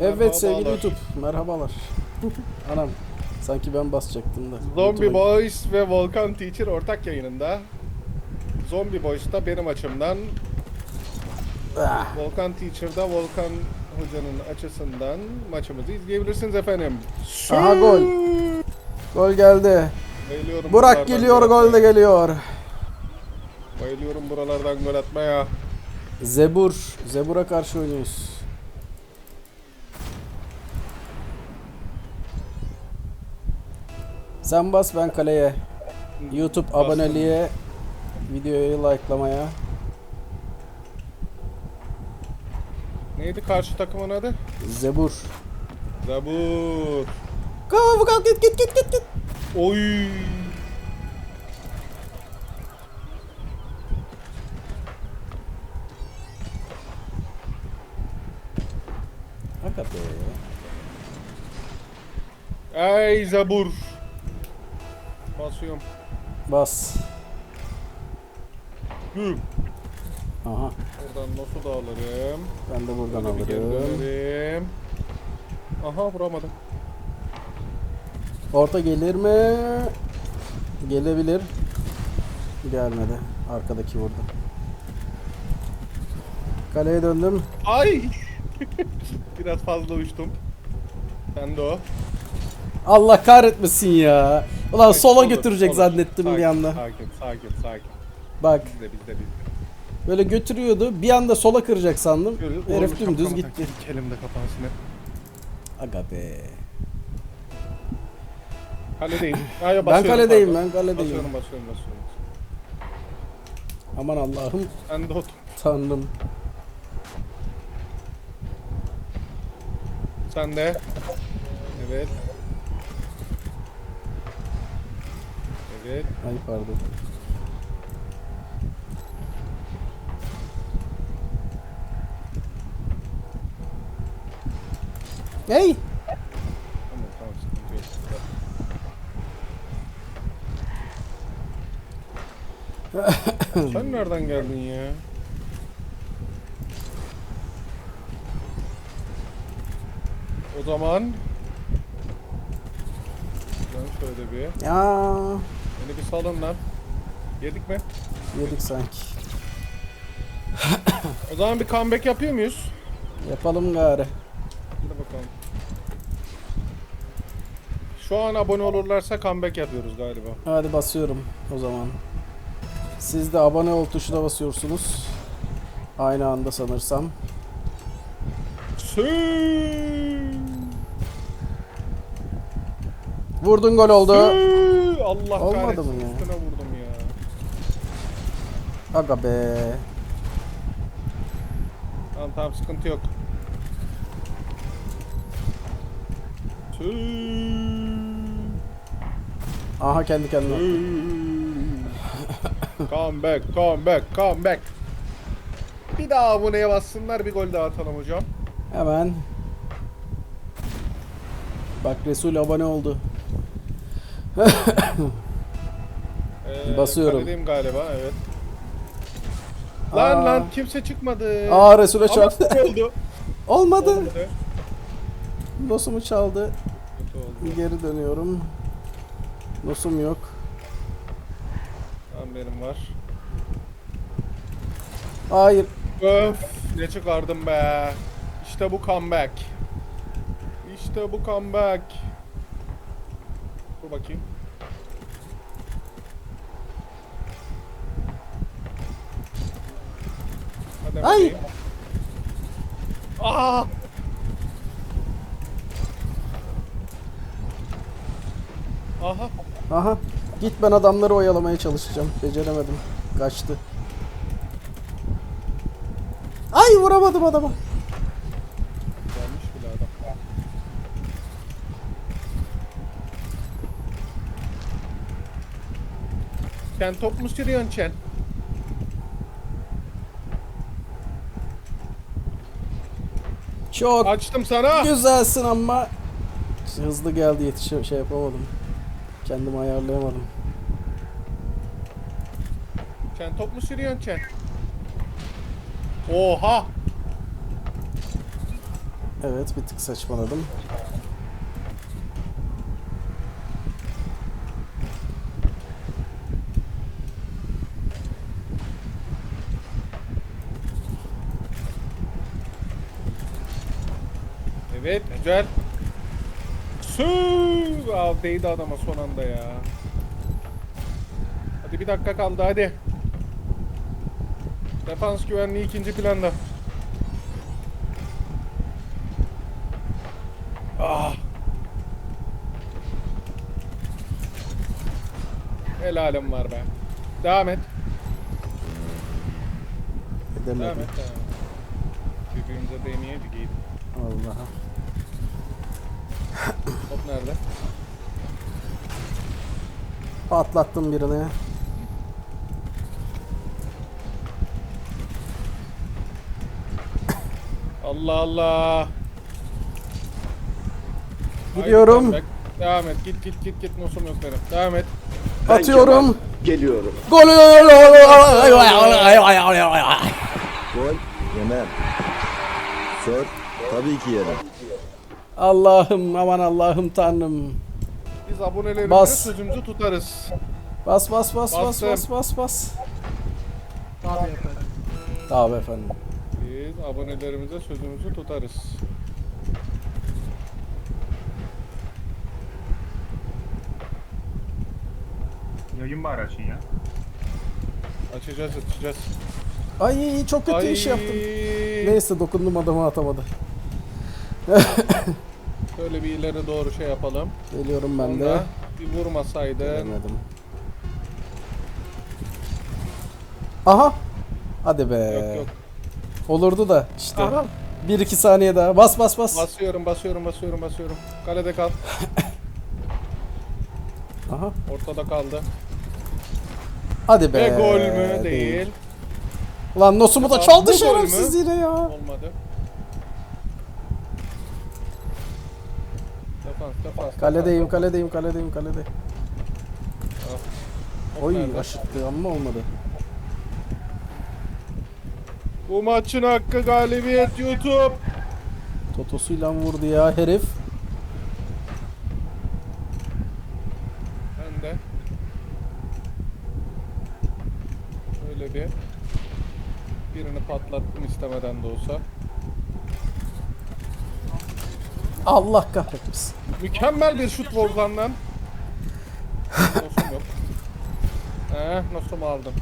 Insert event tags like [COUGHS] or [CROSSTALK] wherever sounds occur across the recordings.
Evet sevgili Merhabalar. YouTube merhabalar. [LAUGHS] Anam sanki ben basacaktım da. Zombie YouTube'a- Boys ve Volkan Teacher ortak yayınında. Zombie Boys'ta benim açımdan, Ah, Volkan Teacher'da Volkan Hoca'nın açısından maçımızı izleyebilirsiniz efendim. Aha, gol. Gol geldi. Bayılıyorum Burak buralardan geliyor gol de geliyor. Bayılıyorum buralardan gol atmaya. Zebur. Zebur'a karşı oynuyoruz. Sen bas ben kaleye. YouTube Bastım. aboneliğe, videoyu like'lamaya. Neydi karşı takımın adı? Zebur. Zabur. Kalk kalk git git git git git. Oy. Be. Ey Zabur. Basıyorum. Bas. Hı. Aha. Oradan nasıl da alırım? Ben de buradan Böyle alırım. Aha vuramadım. Orta gelir mi? Gelebilir. Gelmedi. Arkadaki vurdu. Kaleye döndüm. Ay! [LAUGHS] Biraz fazla uçtum. Ben de o. Allah kahretmesin ya. Ulan sola götürecek zannettim Sakin, bir anda. Sakin, sakin, sakin. Bak Bizde, bizde, bizde. böyle götürüyordu. Bir anda sola kıracak sandım. Şöyle Herif dümdüz gitti. elimde kapansın. Aga be. Kaledeyim. [LAUGHS] Ay, Ben kaledeyim pardon. ben kaledeyim. Basıyorum, basıyorum, basıyorum. Aman Allah'ım Ben de otur. tanrım. Sen de. Evet. Evet. Ay pardon. Hey! Sen nereden geldin ya? O zaman ben şöyle bir Ya beni bir salın lan. Yedik mi? yedik sanki. O zaman bir comeback yapıyor muyuz? Yapalım gari. Hadi bakalım. Şu an abone olurlarsa comeback yapıyoruz galiba. Hadi basıyorum o zaman. Siz de abone ol tuşuna basıyorsunuz. Aynı anda sanırsam. Sü- Vurdun gol oldu. Allah Olmadı kahretsin mı ya? üstüne vurdum ya. Aga be. Tamam tamam sıkıntı yok. Sü- Aha kendi kendine. come back, come back, come back. Bir daha aboneye bassınlar bir gol daha atalım hocam. Hemen. Bak Resul abone oldu. Ee, Basıyorum. kaledeyim galiba evet. Lan Aa. lan kimse çıkmadı. Aa Resul'e Ama çarptı. kötü oldu. [LAUGHS] Olmadı. Olmadı. Nosumu çaldı. Kötü oldu. Geri dönüyorum. Nosum yok. Tamam benim var. Hayır. Öf ne çıkardım be. İşte bu comeback. İşte bu comeback. Dur bakayım. Hadi Ay! bakayım. Aa! Aha. Aha. Git ben adamları oyalamaya çalışacağım. Beceremedim. Kaçtı. Ay vuramadım adama. Sen top mu sürüyorsun Çen? Çok Açtım sana. güzelsin ama hızlı geldi yetiş şey yapamadım. Kendimi ayarlayamadım. Sen top mu sürüyorsun Çen? Oha! Evet bir tık saçmaladım. Evet güzel. Su! Aa, değdi adama son anda ya. Hadi bir dakika kaldı hadi. Defans güvenliği ikinci planda. Ah. Helalim var be. Devam et. Devam Edemedim. et. Devam et. Birbirimize değmeyedik iyiydi. Allah'a. Top nerede? Patlattım birini. Allah Allah. Gidiyorum. Haydi. Devam et. Git git git git. Nosum yok benim. Devam et. Atıyorum. Geliyorum. Gol. Gol yemem. Sor tabii ki yerim. Allah'ım aman Allah'ım tanrım. Biz abonelerimize Bas. sözümüzü tutarız. Bas bas bas bas bas bas bas. Tabii efendim. Biz abonelerimize sözümüzü tutarız. Yayın bari açın ya. Açacağız açacağız. Ay çok kötü iş yaptım. Neyse dokundum adamı atamadı. [LAUGHS] Şöyle bir ileri doğru şey yapalım. Geliyorum ben de. Sonra bir vurmasaydın. Gelemedim. Aha. Hadi be. Yok yok. Olurdu da işte. Aha. 1-2 saniye daha. Bas bas bas. Basıyorum basıyorum basıyorum basıyorum. Kalede kal. [LAUGHS] Aha. Ortada kaldı. Hadi be. Ve gol mü? Değil. Lan Nosumu da çaldı şerefsiz yine ya. Olmadı. Defans defans. Kaledeyim, kaledeyim, kaledeyim, kalede. Oy nerede? aşıttı ama olmadı. Bu maçın hakkı galibiyet YouTube. Totosuyla vurdu ya herif. Ben de. Şöyle bir birini patlattım istemeden de olsa. Allah kahretmesin. Mükemmel bir şut Volkan'dan. Nosum yok. Eh, nosumu aldım.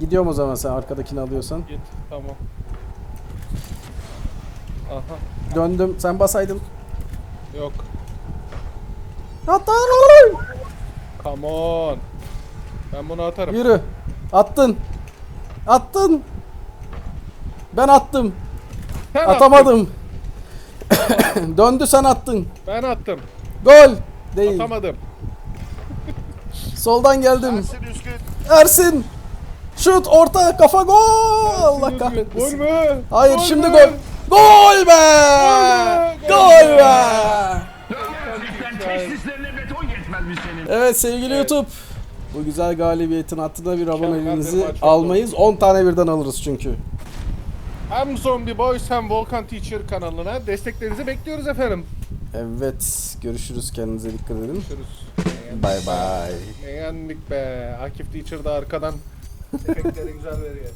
Gidiyorum o zaman sen arkadakini alıyorsan. Git, tamam. Aha, Döndüm. Sen basaydın. yok. Hatta Come on. Ben bunu atarım. Yürü. Attın. Attın. Ben attım. Sen attın. [COUGHS] Döndü sen attın. Ben attım. Gol. Değil. Atamadım. Soldan geldim. Ersin. Şut orta kafa gol. Allah Gol kahretmesin. mü? Hayır Gol şimdi mü? gol. Gol be. Gol be. Gol be. Mi senin? Evet sevgili Evet. YouTube. Bu güzel galibiyetin hattında bir bir aboneliğinizi almayız. 10 tane birden alırız çünkü. Hem Zombie Boys hem Volkan Teacher kanalına desteklerinizi bekliyoruz efendim. Evet görüşürüz kendinize dikkat edin. Görüşürüz. Bay bay. Ne yendik be. Akif Teacher da arkadan [LAUGHS] efektleri güzel veriyor.